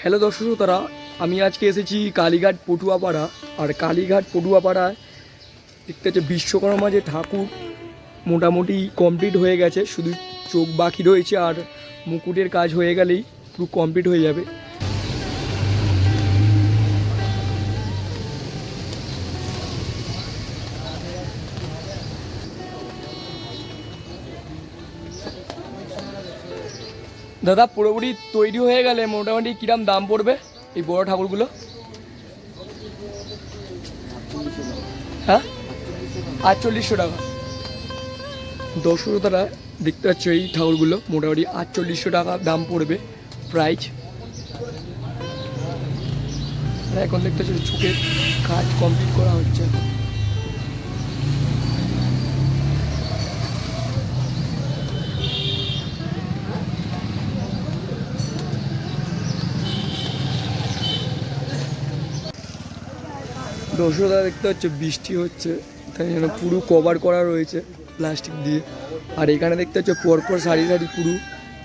Hello দর্শক শ্রোতারা, আমি আজকে এসেছি কালীঘাট পটুয়াপাড়া। আর কালীঘাট পটুয়াপাড়ায় দেখতে হচ্ছে বিশ্বকর্মা যে ঠাকুর মোটামুটি কমপ্লিট হয়ে গেছে। শুধু চোখ বাকি রয়েছে আর মুকুটের কাজ হয়ে গেলেই পুরো কমপ্লিট হয়ে যাবে। দাদা, পুরোপুরি তৈরি হয়ে গেলে মোটামুটি কিরাম দাম পড়বে এই বড় ঠাকুরগুলো? হ্যাঁ? আটচল্লিশশো টাকা। দর্শকতারা দেখতে পাচ্ছ এই ঠাকুরগুলো, মোটামুটি আটচল্লিশশো টাকা দাম পড়বে প্রাইস এখন দেখতে পাচ্ছ চোখের কাজ কমপ্লিট করা হচ্ছে এখন দর্শকরা দেখতে হচ্ছে বৃষ্টি হচ্ছে, তাই জন্য পুরো কভার করা রয়েছে প্লাস্টিক দিয়ে। আর এখানে দেখতে হচ্ছে পরপর সারি সারি পুরো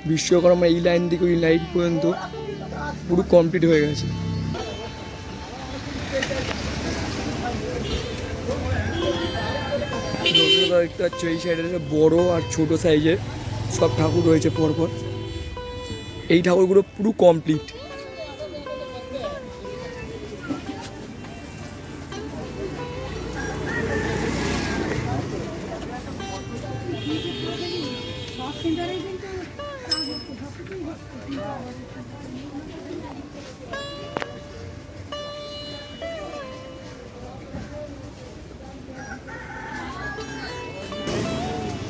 বিশ্বকর্মা, এই লাইন থেকে ওই লাইন পর্যন্ত পুরো কমপ্লিট হয়ে গেছে। দেখতে পাচ্ছ, এই সাইডে বড় আর ছোট সাইজের সব ঠাকুর রয়েছে পরপর। এই ঠাকুরগুলো পুরো কমপ্লিট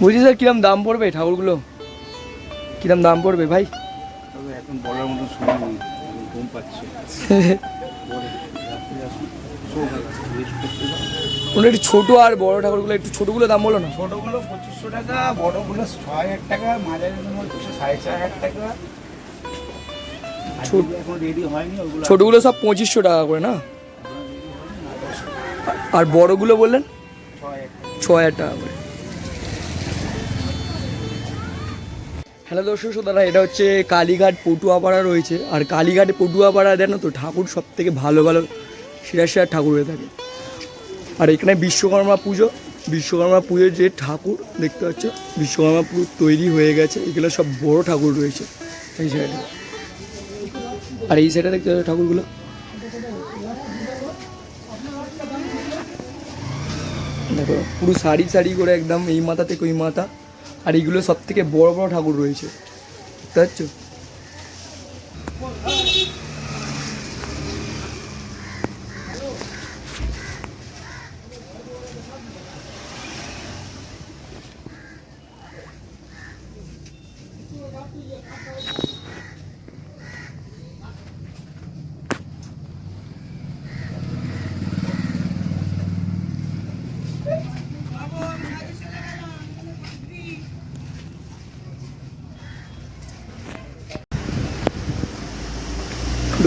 বলছি স্যার কিরম দাম পড়বে ঠাকুরগুলো? কিরম দাম পড়বে ভাই? এখন বলার মতো ওগুলো একটু ছোটো আর বড় ঠাকুরগুলো একটু ছোটোগুলো দাম বলো না। ছোটগুলো পঁচিশশো টাকা বড়গুলো ছ হাজার টাকা মাঝারিগুলো হচ্ছে সাড়ে চার হাজার টাকা। ছোটোগুলো সব পঁচিশশো টাকা করে না? আর বড়গুলো বললেন? ছ হাজার টাকা করে। হ্যালো দর্শক শ্রোতারা, এটা হচ্ছে কালীঘাট পটুয়াপাড়া রয়েছে। আর কালীঘাটে পটুয়াপাড়া জানো তো, ঠাকুর সব থেকে ভালো ভালো সেরা সেরা ঠাকুর হয়ে থাকে। আর এখানে বিশ্বকর্মা পুজো, বিশ্বকর্মা পুজোর যে ঠাকুর দেখতে পাচ্ছ, বিশ্বকর্মা পুজো তৈরি হয়ে গেছে। এগুলো সব বড় ঠাকুর রয়েছে এই সাইডে। আর এই সাইডে দেখতে পাচ্ছ ঠাকুরগুলো। দেখো, পুরো সারি সারি করে একদম এই মাথা থেকে ওই মাথা। আর এইগুলো সব থেকে বড় বড় ঠাকুর রয়েছে। বুঝতে পারছ?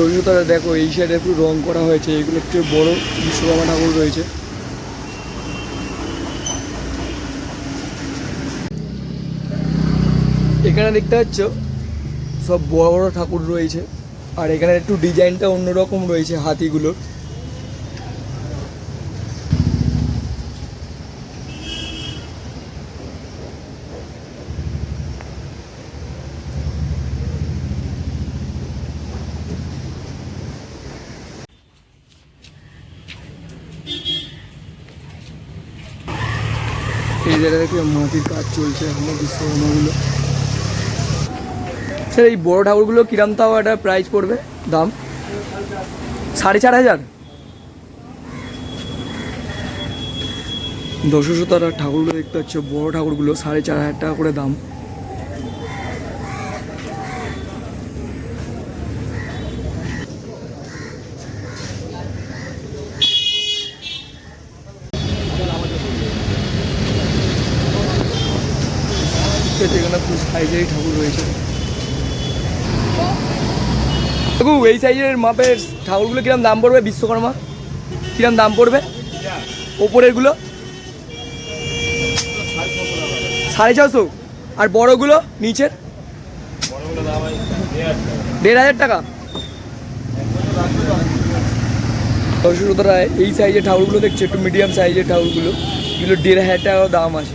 দর্শকরা দেখো, এই সাইডে একটু রং করা হয়েছে, এগুলো একটু বড় বিশ্বকর্মা ঠাকুর রয়েছে। এখানে দেখতে পাচ্ছ, সব বড় বড় ঠাকুর রয়েছে, আর এখানে একটু ডিজাইনটা অন্যরকম রয়েছে হাতিগুলোর। এই জায়গা থেকে মাটির কাজ চলছে এখনও বিশ্বকর্মাগুলো স্যার, এই বড় ঠাকুরগুলো কিরাম তাও একটা প্রাইস পড়বে? দাম? সাড়ে চার হাজার? দশশো তারা ঠাকুরগুলো দেখতে পাচ্ছ, বড় ঠাকুরগুলো সাড়ে চার হাজার টাকা করে দাম। এখানে খুব সাইজেরই ঠাকুর রয়েছে। দেখু, এই সাইজের মাপের ঠাকুরগুলো কিরম দাম পড়বে বিশ্বকর্মা? কিরম দাম পড়বে? ওপরেরগুলো? সাড়ে ছশো আর বড়গুলো নিচের? দেড় হাজার টাকা। দর্শক এই সাইজের ঠাকুরগুলো দেখছে, একটু মিডিয়াম সাইজের ঠাকুরগুলো। এগুলো দেড় হাজার টাকা দাম আছে।